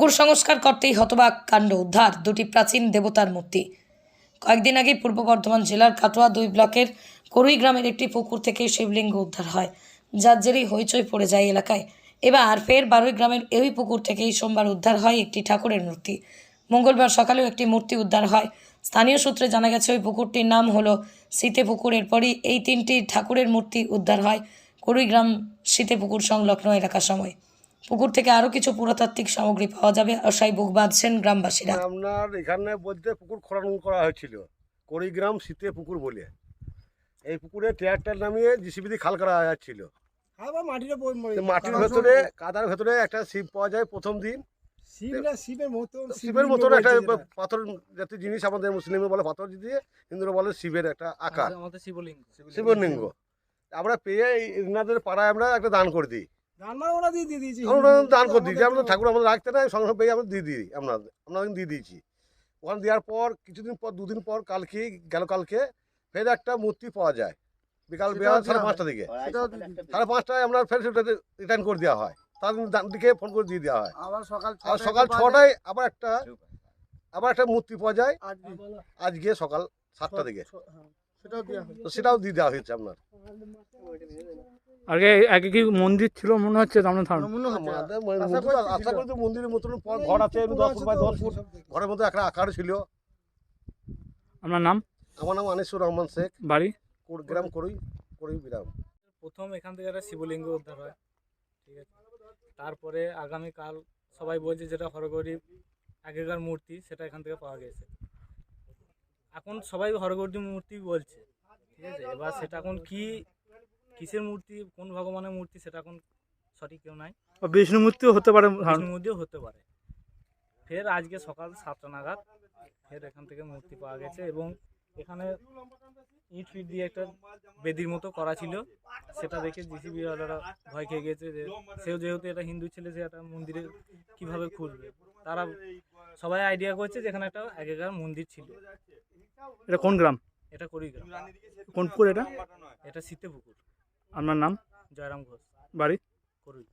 পুকুর সংস্কার করতেই হতবাক কাণ্ড, উদ্ধার, দুটি প্রাচীন দেবতার মূর্তি। কয়েকদিন আগে পূর্ব বর্ধমান জেলার কাটোয়া দুই ব্লকের করুই গ্রামের একটি পুকুর থেকে শিবলিঙ্গ উদ্ধার হয়, যার জেরেই হইচই পড়ে যায় এলাকায়। এবার ফের বারুই গ্রামের এই পুকুর থেকেই সোমবার উদ্ধার হয় একটি ঠাকুরের মূর্তি। মঙ্গলবার সকালেও একটি মূর্তি উদ্ধার হয়। স্থানীয় সূত্রে জানা গেছে, ওই পুকুরটির নাম হলো শীতে পুকুর। এরপরই এই তিনটি ঠাকুরের মূর্তি উদ্ধার হয় কুড়িগ্রাম শীতে পুকুর সংলগ্ন এলাকার সময়। পুকুর থেকে আরও কিছু পুরাতাত্ত্বিক সামগ্রী পাওয়া যাবে আশায় বুক বাঁধছেন গ্রামবাসীরা। আপনার এখানে বলতে পুকুর খনন করা হয়েছিল করিগ্রাম শীতে পুকুর বলে। এই পুকুরে ট্রাক্টর নামিয়ে জিসিবি দিয়ে খাল করা যাচ্ছিল হ্যাঁ মাটির মানে ভেতরে কাদার ভেতরে একটা শিব পাওয়া যায় প্রথম দিন। শিবরা শিবের মতো শিবের মতন একটা পাথর জাতীয় জিনিস আমাদের মুসলিমে বলে পাথর দিয়ে হিন্দুরা বলে শিবের একটা আকার। আমাদের শিবলিঙ্গ। শিবলিঙ্গ। আমরা পেয়ে এই ইনাদের পাড়ায় আমরা একটা দান করে দিই। আমরা দান করে দিই যে আমরা ঠাকুর আমাদের রাখতে সঙ্গে পেয়ে আমরা দিয়ে দিই আমরা আমরা দিয়ে দিয়েছি। ওখানে দেওয়ার পর কিছুদিন পর দুদিন পর কালকে গেল কালকে ফের একটা মূর্তি পাওয়া যায়। বিকাল সাড়ে পাঁচটা দিকে। সাড়ে পাঁচটায় আমরা ফের সেটা রিটার্ন করে দেওয়া হয়। তার দিকে ফোন করে দিয়ে দেওয়া হয়। আবার সকাল আর ছটায় সকাল ছটায় আবার একটা আবার একটা মূর্তি পাওয়া যায়। আজকে আজকে সকাল সাতটা দিকে। হ্যাঁ, সেটাও দেওয়া তো সেটাও দিয়ে দেওয়া হয়েছে আপনার। আগে আগে কি মন্দির ছিল মনে হচ্ছে মনে আশা মন্দির- করছি আশা ছিল। করি তো মন্দিরের মতন পর ঘর আছে দশ ফুট বাই দশ ফুট? ঘরের মধ্যে একটা আকার ছিল। আপনার নাম? আমার নাম আনিসুর রহমান শেখ। বাড়ি? গ্রাম করই করই গ্রাম প্রথম এখান থেকে একটা শিবলিঙ্গ উদ্ধার হয়। ঠিক আছে। তারপরে আগামীকাল সবাই বলছে যেটা হরগরি আগেকার মূর্তি সেটা এখান থেকে পাওয়া গেছে। এখন সবাই হরগরি মূর্তি বলছে। ঠিক আছে। এবার সেটা এখন কি কিসের মূর্তি কোন ভগবানের মূর্তি সেটা এখন সঠিক কেউ নাই। বিষ্ণু মূর্তিও হতে পারে বিষ্ণুর মধ্যেও হতে পারে। ফের আজকে সকাল সাতটা নাগাদ ফের এখান থেকে মূর্তি পাওয়া গেছে এবং এখানে ইট ফিট দিয়ে একটা বেদির মতো করা ছিল। সেটা দেখে জিসিবি ওয়ালারা ভয় খেয়ে গেছে যে সেও যেহেতু এটা হিন্দু ছেলে সে একটা মন্দিরে কীভাবে খুঁজবে? তারা সবাই আইডিয়া করছে যে এখানে একটা আগেকার মন্দির ছিল। এটা কোন গ্রাম? এটা করিগ্রাম। কোন পুকুর এটা? এটা শীতে পুকুর আপনার নাম? জয়রাম ঘোষ। বাড়ি? করুই।